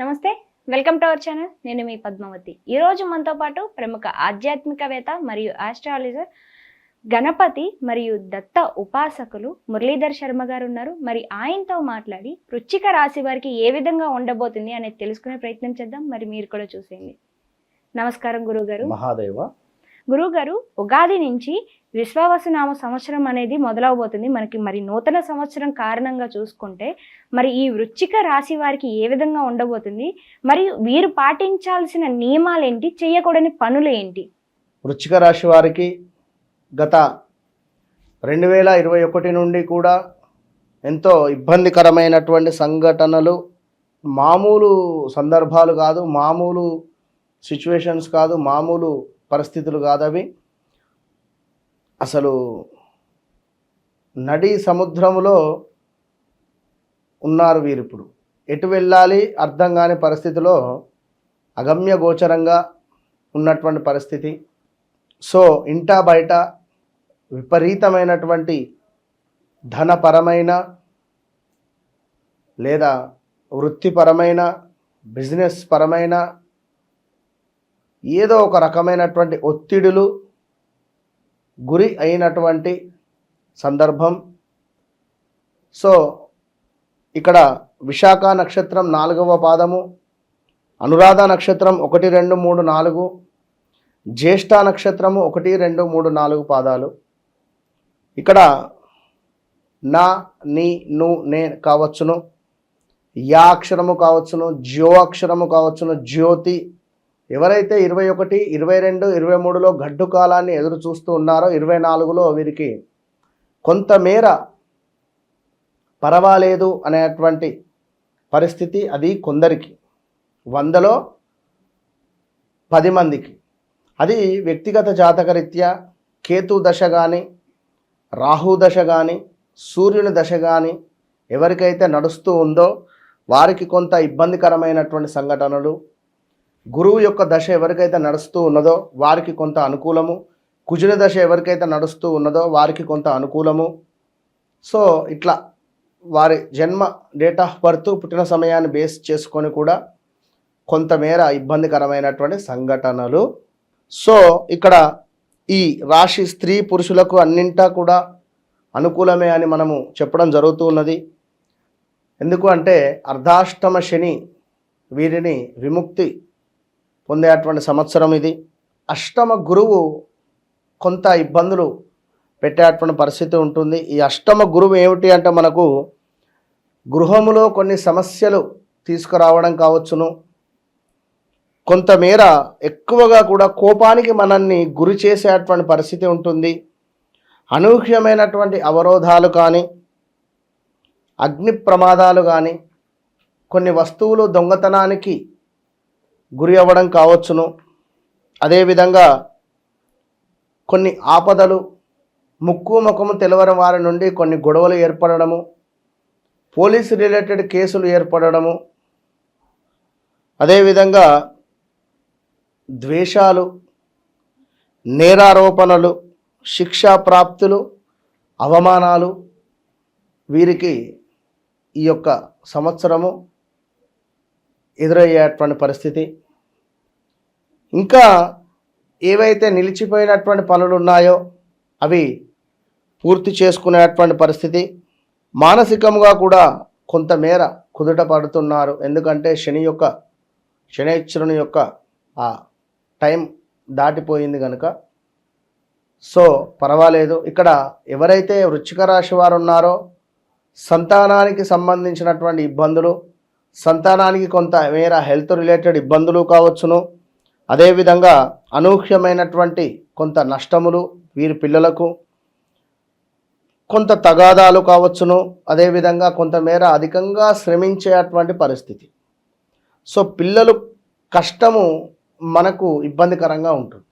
నమస్తే welcome to our channel. నేను మీ పద్మావతి. ఈ రోజు మనతో పాటు ప్రముఖ ఆధ్యాత్మికవేత్త మరియు ఆస్ట్రాలజర్ గణపతి మరియు దత్త ఉపాసకులు మురళీధర్ శర్మ గారు ఉన్నారు. మరి ఆయనతో మాట్లాడి వృచ్చిక రాశి వారికి ఏ విధంగా ఉండబోతుంది అనేది తెలుసుకునే ప్రయత్నం చేద్దాం. మరి మీరు కూడా చూసేయండి. నమస్కారం గురువు గారు మహాదేవ. గురువు గారు ఉగాది నుంచి విశ్వావసనామ సంవత్సరం అనేది మొదలవబోతుంది. మనకి మరి నూతన సంవత్సరం కారణంగా చూసుకుంటే మరి ఈ వృచ్చిక రాశి వారికి ఏ విధంగా ఉండబోతుంది? మరి వీరు పాటించాల్సిన నియమాలు ఏంటి చేయకూడని పనులు ఏంటి వృచ్చిక రాశి వారికి గత రెండు వేల ఇరవై ఒకటి నుండి కూడా ఎంతో ఇబ్బందికరమైనటువంటి సంఘటనలు మామూలు సందర్భాలు కాదు మామూలు సిచ్యువేషన్స్ కాదు మామూలు పరిస్థితులు కాదు అవి అసలు నడి సముద్రములో ఉన్నారు వీరిప్పుడు. ఎటు వెళ్ళాలి అర్థం కాని పరిస్థితిలో అగమ్య గోచరంగా ఉన్నటువంటి పరిస్థితి. సో ఇంటా బయట విపరీతమైనటువంటి ధనపరమైన లేదా వృత్తిపరమైన బిజినెస్ పరమైన ఏదో ఒక రకమైనటువంటి ఒత్తిడులు గురి అయినటువంటి సందర్భం. సో ఇక్కడ విశాఖ నక్షత్రం నాలుగవ పాదము అనురాధ నక్షత్రం ఒకటి రెండు మూడు నాలుగు జ్యేష్ఠ నక్షత్రము ఒకటి రెండు మూడు నాలుగు పాదాలు. ఇక్కడ నా నీ ను నే కావచ్చును యా అక్షరము కావచ్చును జ్యో అక్షరము కావచ్చును జ్యోతి ఎవరైతే ఇరవై ఒకటి ఇరవై రెండు ఇరవై మూడులో గడ్డు కాలాన్ని ఎదురు చూస్తూ ఉన్నారో ఇరవై నాలుగులో వీరికి కొంతమేర పర్వాలేదు అనేటువంటి పరిస్థితి అది కొందరికి. వందలో పది మందికి. అది వ్యక్తిగత జాతకరీత్యా కేతు దశ కానీ రాహు దశ కానీ సూర్యుని దశ కానీ ఎవరికైతే నడుస్తూ ఉందో వారికి కొంత ఇబ్బందికరమైనటువంటి సంఘటనలు గురువు యొక్క దశ ఎవరికైతే నడుస్తూ ఉన్నదో వారికి కొంత అనుకూలము. కుజుని దశ ఎవరికైతే నడుస్తూ ఉన్నదో వారికి కొంత అనుకూలము. సో ఇట్లా వారి జన్మ డేట్ ఆఫ్ బర్త్ పుట్టిన సమయాన్ని బేస్ చేసుకొని కూడా కొంతమేర ఇబ్బందికరమైనటువంటి సంఘటనలు. సో ఇక్కడ ఈ రాశి స్త్రీ పురుషులకు అన్నింటా కూడా అనుకూలమే అని మనము చెప్పడం జరుగుతూ ఉన్నది. ఎందుకు అంటే అర్ధాష్టమ శని వీరిని విముక్తి పొందేటువంటి సంవత్సరం ఇది. అష్టమ గురువు కొంత ఇబ్బందులు పెట్టేటువంటి పరిస్థితి ఉంటుంది. ఈ అష్టమ గురువు ఏమిటి అంటే మనకు గృహములో కొన్ని సమస్యలు తీసుకురావడం కావచ్చును. కొంతమేర ఎక్కువగా కూడా కోపానికి మనల్ని గురి చేసేటువంటి పరిస్థితి ఉంటుంది. అనూహ్యమైనటువంటి అవరోధాలు కానీ అగ్ని ప్రమాదాలు కానీ కొన్ని వస్తువులు దొంగతనానికి గురి అవ్వడం కావచ్చును. అదేవిధంగా కొన్ని ఆపదలు ముక్కు ముఖము తెలవని వారి నుండి కొన్ని గొడవలు ఏర్పడడము పోలీసు రిలేటెడ్ కేసులు ఏర్పడడము అదేవిధంగా ద్వేషాలు నేరారోపణలు శిక్షా ప్రాప్తులు అవమానాలు వీరికి ఈ యొక్క సంవత్సరము ఎదురయ్యేటువంటి పరిస్థితి. ఇంకా ఏవైతే నిలిచిపోయినటువంటి పనులు ఉన్నాయో అవి పూర్తి చేసుకునేటువంటి పరిస్థితి. మానసికంగా కూడా కొంతమేర కుదుట పడుతున్నారు ఎందుకంటే శని యొక్క శనిశ్వరుని యొక్క ఆ టైం దాటిపోయింది కనుక సో పర్వాలేదు. ఇక్కడ ఎవరైతే వృచ్చిక రాశి వారు ఉన్నారో సంతానానికి సంబంధించినటువంటి ఇబ్బందులు సంతానానికి కొంత మేర హెల్త్ రిలేటెడ్ ఇబ్బందులు కావచ్చును. అదేవిధంగా అనూహ్యమైనటువంటి కొంత నష్టములు వీరి పిల్లలకు కొంత తగాదాలు కావచ్చును. అదేవిధంగా కొంతమేర అధికంగా శ్రమించేటువంటి పరిస్థితి. సో పిల్లలు కష్టము మనకు ఇబ్బందికరంగా ఉంటుంది.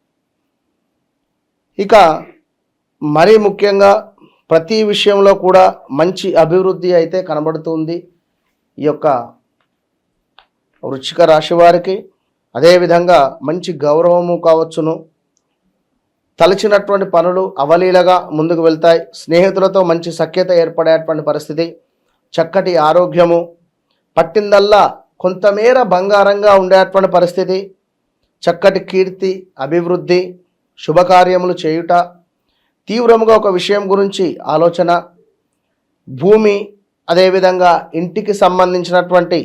ఇక మరీ ముఖ్యంగా ప్రతి విషయంలో కూడా మంచి అభివృద్ధి అయితే కనబడుతుంది. ఈ యొక్క వృచ్చిక రాశి వారికి అదేవిధంగా మంచి గౌరవము కావచ్చును. తలచినటువంటి పనులు అవలీలగా ముందుకు వెళ్తాయి. స్నేహితులతో మంచి సఖ్యత ఏర్పడేటువంటి పరిస్థితి చక్కటి ఆరోగ్యము పట్టిందల్లా కొంతమేర బంగారంగా ఉండేటువంటి పరిస్థితి చక్కటి కీర్తి అభివృద్ధి శుభకార్యములు చేయుట తీవ్రముగా ఒక విషయం గురించి ఆలోచన భూమి అదేవిధంగా ఇంటికి సంబంధించినటువంటి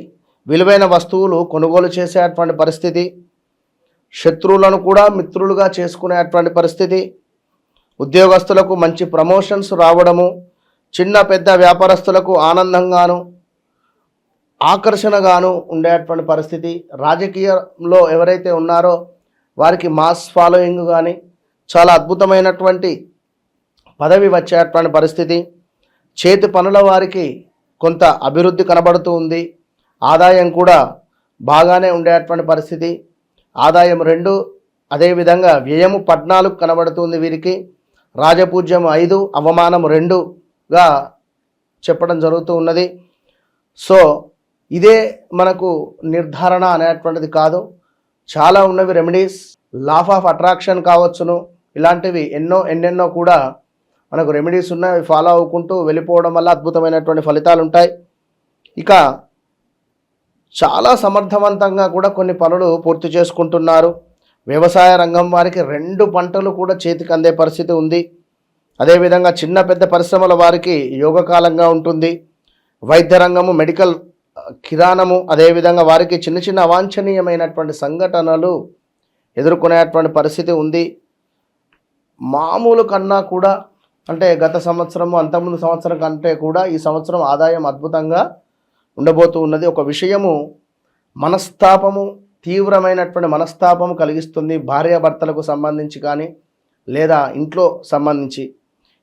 విలువైన వస్తువులు కొనుగోలు చేసేటువంటి పరిస్థితి శత్రువులను కూడా మిత్రులుగా చేసుకునేటువంటి పరిస్థితి ఉద్యోగస్తులకు మంచి ప్రమోషన్స్ రావడము చిన్న పెద్ద వ్యాపారస్తులకు ఆనందంగాను ఆకర్షణగాను ఉండేటువంటి పరిస్థితి. రాజకీయంలో ఎవరైతే ఉన్నారో వారికి మాస్ ఫాలోయింగ్ కానీ చాలా అద్భుతమైనటువంటి పదవి వచ్చేటువంటి పరిస్థితి. చేతి పనుల వారికి కొంత అభివృద్ధి కనబడుతూ ఉంది. ఆదాయం కూడా బాగానే ఉండేటువంటి పరిస్థితి. ఆదాయం రెండు అదేవిధంగా వ్యయము పద్నాలుగు కనబడుతుంది వీరికి. రాజపూజ్యం ఐదు అవమానం రెండుగా చెప్పడం జరుగుతూ ఉన్నది. సో ఇదే మనకు నిర్ధారణ అనేటువంటిది కాదు. చాలా ఉన్నవి రెమెడీస్. లాఫ్ ఆఫ్ అట్రాక్షన్ కావచ్చును. ఇలాంటివి ఎన్నో ఎన్నెన్నో కూడా మనకు రెమెడీస్ ఉన్నాయి. అవి ఫాలో అవ్వుకుంటూ వెళ్ళిపోవడం వల్ల అద్భుతమైనటువంటి ఫలితాలు ఉంటాయి ఇక చాలా సమర్థవంతంగా కూడా కొన్ని పనులు పూర్తి చేసుకుంటున్నారు. వ్యవసాయ రంగం వారికి రెండు పంటలు కూడా చేతికి అందే పరిస్థితి ఉంది. అదేవిధంగా చిన్న పెద్ద పరిశ్రమల వారికి యోగకాలంగా ఉంటుంది. వైద్య రంగము మెడికల్ కిరాణము అదేవిధంగా వారికి చిన్న చిన్న అవాంఛనీయమైనటువంటి సంఘటనలు ఎదుర్కొనేటువంటి పరిస్థితి ఉంది. మామూలు కన్నా కూడా అంటే గత సంవత్సరము అంతకుముందు సంవత్సరం కంటే కూడా ఈ సంవత్సరం ఆదాయం అద్భుతంగా ఉండబోతూ ఉన్నది. ఒక విషయము మనస్తాపము తీవ్రమైనటువంటి మనస్తాపము కలిగిస్తుంది భార్యాభర్తలకు సంబంధించి కానీ లేదా ఇంట్లో సంబంధించి.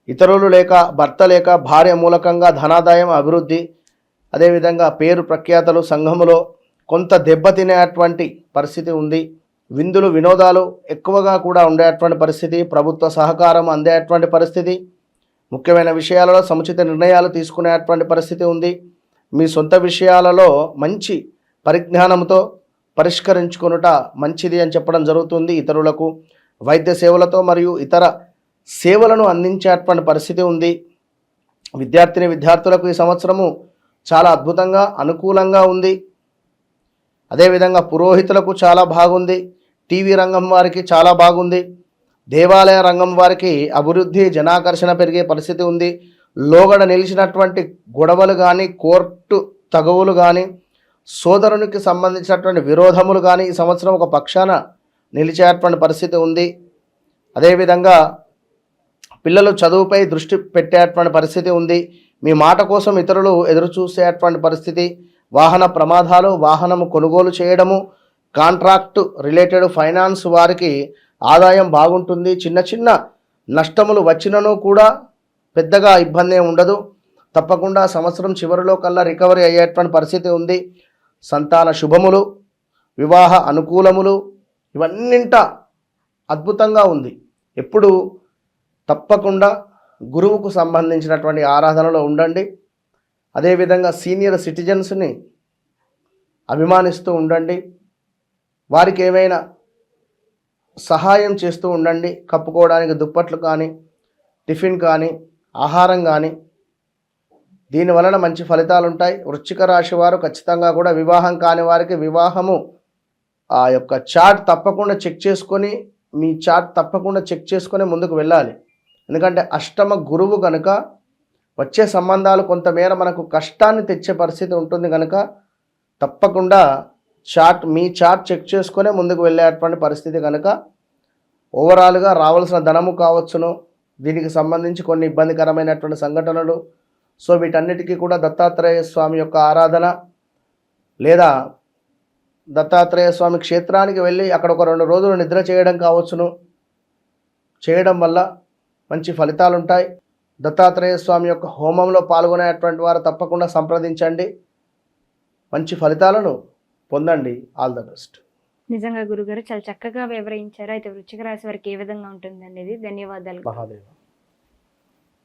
ఇతరులు లేక భర్త లేక భార్య మూలకంగా ధనాదాయం అభివృద్ధి అదేవిధంగా పేరు ప్రఖ్యాతలు సంఘములో కొంత దెబ్బతినేటువంటి పరిస్థితి ఉంది. విందులు వినోదాలు ఎక్కువగా కూడా ఉండేటువంటి పరిస్థితి ప్రభుత్వ సహకారం అందేటువంటి పరిస్థితి ముఖ్యమైన విషయాలలో సముచిత నిర్ణయాలు తీసుకునేటువంటి పరిస్థితి ఉంది. మీ సొంత విషయాలలో మంచి పరిజ్ఞానంతో పరిష్కరించుకొనుట మంచిది అని చెప్పడం జరుగుతుంది. ఇతరులకు వైద్య సేవలతో మరియు ఇతర సేవలను అందించేటువంటి పరిస్థితి ఉంది. విద్యార్థిని విద్యార్థులకు ఈ సంవత్సరము చాలా అద్భుతంగా అనుకూలంగా ఉంది. అదేవిధంగా పురోహితులకు చాలా బాగుంది. టీవీ రంగం వారికి చాలా బాగుంది. దేవాలయ రంగం వారికి అభివృద్ధి జనాకర్షణ పెరిగే పరిస్థితి ఉంది. లోగడ నిలిచినటువంటి గొడవలు కానీ కోర్టు తగువులు కానీ సోదరునికి సంబంధించినటువంటి విరోధములు కానీ ఈ సంవత్సరం ఒక పక్షాన నిలిచేటువంటి పరిస్థితి ఉంది. అదేవిధంగా పిల్లలు చదువుపై దృష్టి పెట్టేటువంటి పరిస్థితి ఉంది. మీ మాట కోసం ఇతరులు ఎదురు చూసేటువంటి పరిస్థితి. వాహన ప్రమాదాలు వాహనము కొనుగోలు చేయడము కాంట్రాక్ట్ రిలేటెడ్ ఫైనాన్స్ వారికి ఆదాయం బాగుంటుంది. చిన్న చిన్న నష్టములు వచ్చినను కూడా పెద్దగా ఇబ్బంది ఉండదు. తప్పకుండా సంవత్సరం చివరిలో కల్లా రికవరీ అయ్యేటువంటి పరిస్థితి ఉంది. సంతాన శుభములు వివాహ అనుకూలములు ఇవన్నింట అద్భుతంగా ఉంది. ఎప్పుడు తప్పకుండా గురువుకు సంబంధించినటువంటి ఆరాధనలో ఉండండి. అదేవిధంగా సీనియర్ సిటిజన్స్ని అభిమానిస్తూ ఉండండి. వారికి ఏమైనా సహాయం చేస్తూ ఉండండి. కప్పుకోవడానికి దుప్పట్లు కానీ టిఫిన్ కానీ ఆహారం కానీ దీని వలన మంచి ఫలితాలు ఉంటాయి వృశ్చిక రాశి వారు ఖచ్చితంగా కూడా వివాహం కాని వారికి వివాహము ఆ యొక్క చార్ట్ తప్పకుండా చెక్ చేసుకొని మీ చార్ట్ తప్పకుండా చెక్ చేసుకొని ముందుకు వెళ్ళాలి. ఎందుకంటే అష్టమ గురువు కనుక వచ్చే సంబంధాలు కొంతమేర మనకు కష్టాన్ని తెచ్చే పరిస్థితి ఉంటుంది కనుక తప్పకుండా చాట్ మీ చార్ట్ చెక్ చేసుకునే ముందుకు వెళ్ళేటువంటి పరిస్థితి కనుక ఓవరాల్గా రావాల్సిన ధనము కావచ్చును. దీనికి సంబంధించి కొన్ని ఇబ్బందికరమైనటువంటి సంఘటనలు. సో వీటన్నిటికీ కూడా దత్తాత్రేయ స్వామి యొక్క ఆరాధన లేదా దత్తాత్రేయ స్వామి క్షేత్రానికి వెళ్ళి అక్కడ ఒక రెండు రోజులు నిద్ర చేయడం కావచ్చును. చేయడం వల్ల మంచి ఫలితాలు ఉంటాయి దత్తాత్రేయ స్వామి యొక్క హోమంలో పాల్గొనేటువంటి వారు తప్పకుండా సంప్రదించండి. మంచి ఫలితాలను పొందండి. All the best. నిజంగా గురుగారు చాలా చక్కగా వివరించారు. అయితే వృచ్చిక రాశి వారికి ఏ విధంగా ఉంటుంది అనేది ధన్యవాదాలు. మహాదేవ.